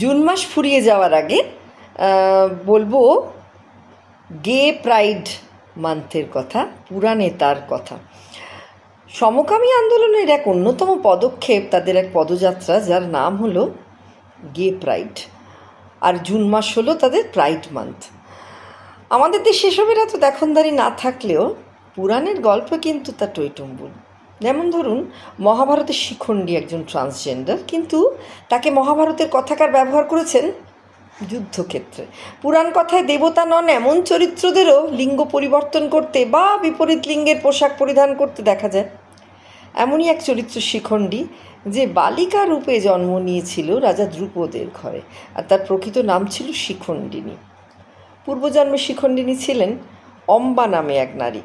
June মাস ফুরিয়ে যাওয়ার আগে বলব, গে প্রাইড মান্থের কথা, পুরাণে তার কথা। সমকামী আন্দোলনের এক অন্যতম পদক্ষেপ তাদের এক পদযাত্রা, যার নাম হলো গে প্রাইড। আর জুন মাস হলো তাদের প্রাইড মান্থ। আমাদের দেশে সেসবের এত দেখনদারি না থাকলেও পুরাণের গল্প কিন্তু তা টৈটম্বুল যেমন ধরুন, মহাভারতের শিখণ্ডী একজন ট্রান্সজেন্ডার কিন্তু তাকে মহাভারতের কথাকার ব্যবহার করেছেন যুদ্ধক্ষেত্রে। পুরাণ কথায় দেবতা নন এমন চরিত্রদেরও লিঙ্গ পরিবর্তন করতে বা বিপরীত লিঙ্গের পোশাক পরিধান করতে দেখা যায়। এমনই এক চরিত্র শিখণ্ডী, যে বালিকা রূপে জন্ম নিয়েছিল রাজা দ্রুপদের ঘরে, আর তার প্রকৃত নাম ছিল শিখণ্ডিনী পূর্বজন্মে শিখণ্ডিনী ছিলেন অম্বা নামে এক নারী।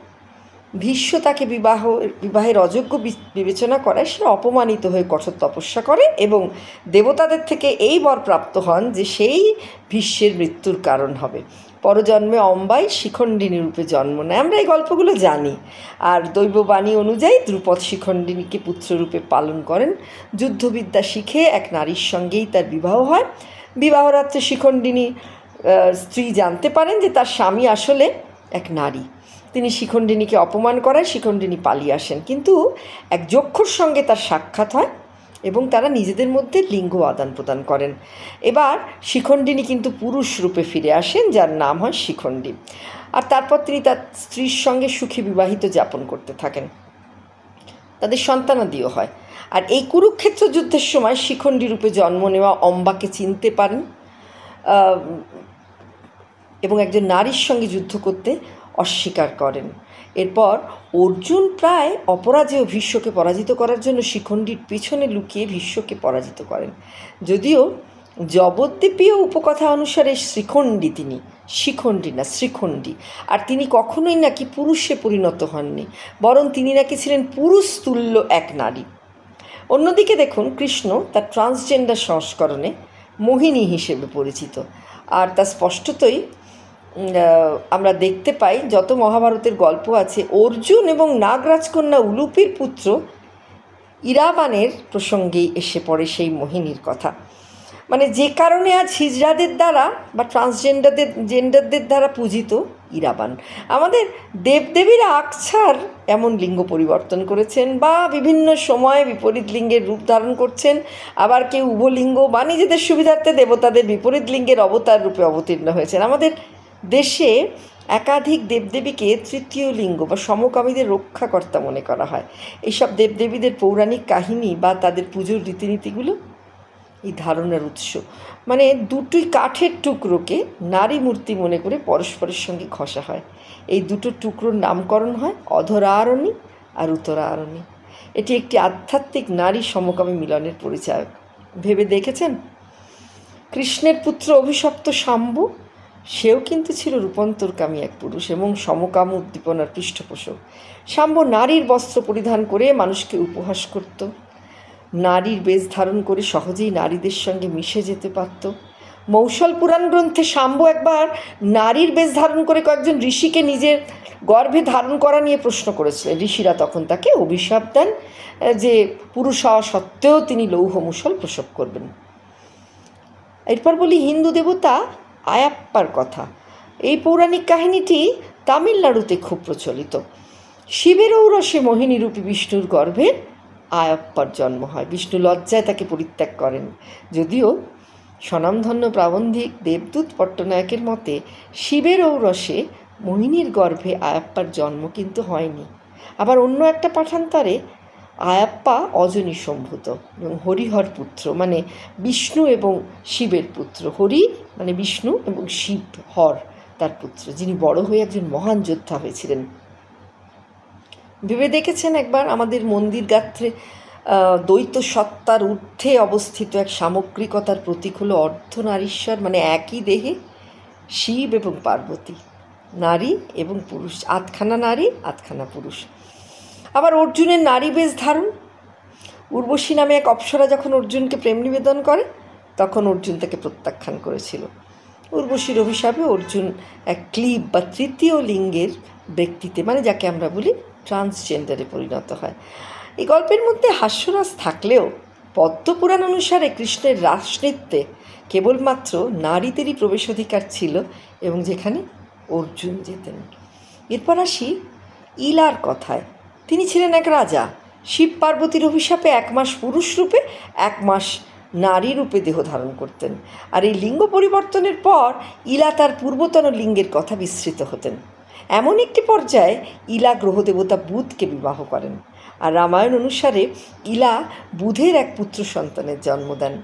ভীষ্ম তাকে বিবাহ, বিবাহের অযোগ্য বিবেচনা করায় সে অপমানিত হয়ে কঠোর তপস্যা করে এবং দেবতাদের থেকে এই বর প্রাপ্ত হন যে সেই ভীষ্মের মৃত্যুর কারণ হবে। পরজন্মে অম্বাই শিখণ্ডিনী রূপে জন্ম নেয়। আমরা এই গল্পগুলো জানি। আর দৈববাণী অনুযায়ী দ্রুপদ শিখণ্ডিনীকে পুত্ররূপে পালন করেন। যুদ্ধবিদ্যা শিখে এক নারীর সঙ্গেই তার বিবাহ হয়। বিবাহরাত্রে শিখণ্ডিনী স্ত্রী জানতে পারেন যে তার স্বামী আসলে এক নারী। তিনি শিখণ্ডিনীকে অপমান করায় শিখণ্ডিনী পালিয়ে আসেন। কিন্তু এক যক্ষুর সঙ্গে তার সাক্ষাৎ হয় এবং তারা নিজেদের মধ্যে লিঙ্গ আদান প্রদান করেন। এবার শিখণ্ডিনী কিন্তু পুরুষ রূপে ফিরে আসেন, যার নাম হয় শিখণ্ডী। আর তারপর তিনি তার স্ত্রীর সঙ্গে সুখী বিবাহিত যাপন করতে থাকেন। তাদের সন্তানাদিও হয়। আর এই কুরুক্ষেত্র যুদ্ধের সময় শিখণ্ডী রূপে জন্ম নেওয়া অম্বাকে চিনতে পারেন। এবং একজন নারীর সঙ্গে যুদ্ধ করতে অস্বীকার করেন। এরপর অর্জুন প্রায় অপরাজেয় ভীষ্মকে পরাজিত করার জন্য শিখণ্ডীর পিছনে লুকিয়ে ভীষ্মকে পরাজিত করেন। যদিও জবদ্বীপীয় উপকথা অনুসারে শ্রীখণ্ডী তিনি, শিখণ্ডী না, শ্রীখণ্ডী। আর তিনি কখনোই নাকি পুরুষে পরিণত হননি, বরং তিনি নাকি ছিলেন পুরুষ তুল্য এক নারী। অন্যদিকে দেখুন, কৃষ্ণ তার ট্রান্সজেন্ডার সংস্করণে মোহিনী হিসেবে পরিচিত। আর তা স্পষ্টতই আমরা দেখতে পাই যত মহাভারতের গল্প আছে, অর্জুন এবং নাগরাজকন্যা উলুপির পুত্র ইরাবানের প্রসঙ্গেই এসে পড়ে সেই মোহিনীর কথা। মানে যে কারণে আজ হিজড়াদের দ্বারা বা ট্রান্সজেন্ডারদের জেন্ডারদের দ্বারা পূজিত ইরাবান। আমাদের দেবদেবীরা আকছার এমন লিঙ্গ পরিবর্তন করেছেন বা বিভিন্ন সময়ে বিপরীত লিঙ্গের রূপ ধারণ করছেন। আবার কেউ উভলিঙ্গ বা নিজেদের সুবিধার্থে দেবতাদের বিপরীত লিঙ্গের অবতার রূপে অবতীর্ণ হয়েছেন। আমাদের দেশে একাধিক দেবদেবীকে তৃতীয় লিঙ্গ বা সমকামীদের রক্ষাকর্তা মনে করা হয়। এইসব দেবদেবীদের পৌরাণিক কাহিনী বা তাদের পুজোর রীতিনীতিগুলো এই ধারণার উৎস। মানে দুটোই কাঠের টুকরোকে নারী মূর্তি মনে করে পরস্পরের সঙ্গে ঘষা হয়। এই দুটো টুকরোর নামকরণ হয় অধরারণী আর উত্তরারণী। এটি একটি আধ্যাত্মিক নারী সমকামী মিলনের পরিচায়ক। ভেবে দেখেছেন? কৃষ্ণের পুত্র অভিশপ্ত শাম্বু সেও কিন্তু ছিল রূপান্তরকামী এক পুরুষ এবং সমকাম উদ্দীপনার পৃষ্ঠপোষক। শাম্ব নারীর বস্ত্র পরিধান করে মানুষকে উপহাস করত। নারীর বেশ ধারণ করে সহজেই নারীদের সঙ্গে মিশে যেতে পারত। মৌসল পুরাণ গ্রন্থে শাম্ব একবার নারীর বেশ ধারণ করে কয়েকজন ঋষিকে নিজের গর্ভে ধারণ করা নিয়ে প্রশ্ন করেছিলেন। ঋষিরা তখন তাকে অভিশাপ দেন যে পুরুষ হওয়া সত্ত্বেও তিনি লৌহ মুসল প্রসব করবেন। এরপর বলি হিন্দু দেবতা আয়াপ্পার কথা। এই পৌরাণিক কাহিনীটি তামিলনাড়ুতে খুব প্রচলিত। শিবের ঔরসে মোহিনীরূপী বিষ্ণুর গর্ভে আয়াপ্পার জন্ম হয়। বিষ্ণু লজ্জায় তাকে পরিত্যাগ করেন। যদিও স্বনামধন্য প্রাবন্ধিক দেবদূত পট্টনায়কের মতে, শিবের ঔরসে মোহিনীর গর্ভে আয়াপ্পার জন্ম কিন্তু হয়নি। আবার অন্য একটা পাঠান্তরে আয়াপ্পা অজনী সম্ভূত এবং হরিহর পুত্র মানে বিষ্ণু এবং শিবের পুত্র। হরি মানে বিষ্ণু এবং শিব হর তার পুত্র, যিনি বড় হয়ে একজন মহান যোদ্ধা হয়েছিলেন। ভেবে দেখেছেন একবার আমাদের মন্দির গাত্রে দ্বৈত সত্তার ঊর্ধ্বে অবস্থিত এক সামগ্রিকতার প্রতীক হলো অর্ধনারীশ্বর মানে একই দেহে শিব এবং পার্বতী, নারী এবং পুরুষ, আধখানা নারী, আধখানা পুরুষ। আবার অর্জুনের নারী বেশ ধারণ উর্বশী নামে এক অপ্সরা যখন অর্জুনকে প্রেম নিবেদন করে, তখন অর্জুন তাকে প্রত্যাখ্যান করেছিল। উর্বশীর অভিশাপে অর্জুন এক ক্লিপ বা তৃতীয় লিঙ্গের ব্যক্তিতে মানে যাকে আমরা বলি ট্রান্সজেন্ডারে পরিণত হয়। এই গল্পের মধ্যে হাস্যরাস থাকলেও পদ্মপুরাণ অনুসারে কৃষ্ণের রাসনৃত্যে কেবলমাত্র নারীদেরই প্রবেশাধিকার ছিল এবং যেখানে অর্জুন যেতেন। এরপর আসি ইলার কথায়। তিনি ছিলেন এক রাজা। শিব পার্বতীর অভিশাপে এক মাস পুরুষ রূপে, এক মাস নারী রূপে দেহ ধারণ করতেন। আর এই লিঙ্গ পরিবর্তনের পর ইলা তার পূর্বতন লিঙ্গের কথা বিস্মৃত হতেন। এমন একটি পর্যায়ে ইলা গ্রহদেবতা বুধকে বিবাহ করেন। আর রামায়ণ অনুসারে ইলা বুধের এক পুত্র সন্তানের জন্ম দেন।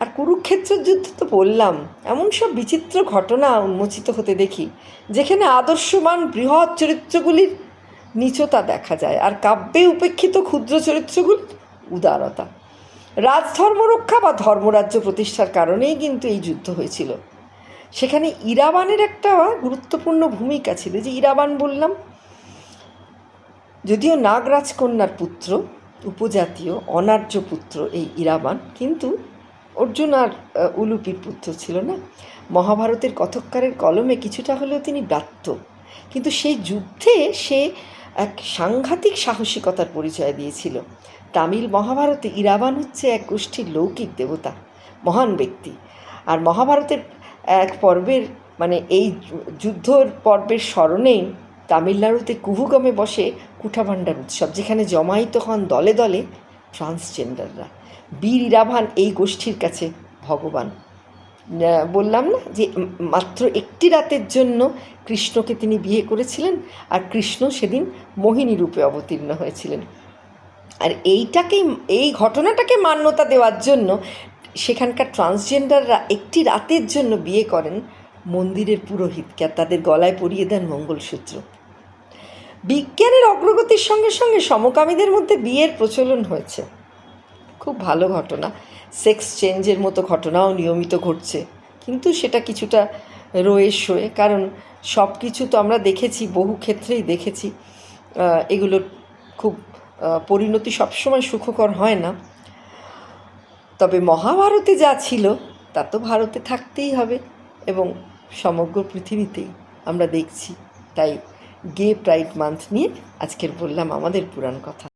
আর কুরুক্ষেত্র যুদ্ধ তো বললাম, এমন সব বিচিত্র ঘটনা উন্মোচিত হতে দেখি, যেখানে আদর্শমান বৃহৎ চরিত্রগুলির নিচতা দেখা যায়। আর কাব্যে উপেক্ষিত ক্ষুদ্র চরিত্রগুলির উদারতা। রাজধর্ম রক্ষা বা ধর্মরাজ্য প্রতিষ্ঠার কারণেই কিন্তু এই যুদ্ধ হয়েছিল। সেখানে ইরাবানের একটা গুরুত্বপূর্ণ ভূমিকা ছিল যে ইরাবান বললাম, যদিও নাগরাজকন্যার পুত্র, উপজাতীয়, অনার্য পুত্র এই ইরাবান, কিন্তু অর্জুন আর উলুপির পুত্র ছিল না। মহাভারতের কথক্কারের কলমে কিছুটা হলেও তিনি ব্রাত্য। কিন্তু সেই যুদ্ধে সে এক সাংঘাতিক সাহসিকতার পরিচয় দিয়েছিল। তামিল মহাভারতে ইরাবান হচ্ছে এক গোষ্ঠীর লৌকিক দেবতা, মহান ব্যক্তি। আর মহাভারতের এক পর্বের মানে এই যুদ্ধর পর্বের স্মরণেই তামিলনাড়ুতে কুহুগমে বসে কুঠাভাণ্ডার উৎসব, যেখানে জমায়িত হন দলে দলে ট্রান্সজেন্ডাররা। বীর ইরাভান এই গোষ্ঠীর কাছে ভগবান। বললাম না যে মাত্র একটি রাতের জন্য কৃষ্ণকে তিনি বিয়ে করেছিলেন আর কৃষ্ণ সেদিন মোহিনী রূপে অবতীর্ণ হয়েছিলেন। আর এইটাকেই, এই ঘটনাটাকে মান্যতা দেওয়ার জন্য সেখানকার ট্রান্সজেন্ডাররা একটি রাতের জন্য বিয়ে করেন মন্দিরের পুরোহিতকে, আর তাদের গলায় পরিয়ে দেন মঙ্গলসূত্র। বিজ্ঞানের অগ্রগতির সঙ্গে সঙ্গে সমকামীদের মধ্যে বিয়ের প্রচলন হয়েছে। খুব ভালো ঘটনা। সেক্স চেঞ্জের মতো ঘটনাও নিয়মিত ঘটছে। কিন্তু সেটা কিছুটা রয়ে শোয়ে কারণ সব কিছু তো আমরা দেখেছি, বহু ক্ষেত্রেই দেখেছি। এগুলোর খুব পরিণতি সবসময় সুখকর হয় না। তবে মহাভারতে যা ছিল, তা তো ভারতে থাকতেই হবে এবং সমগ্র পৃথিবীতেই আমরা দেখছি। তাই গে প্রাইড মান্থ নিয়ে আজকের বললাম আমাদের পুরাণ কথা।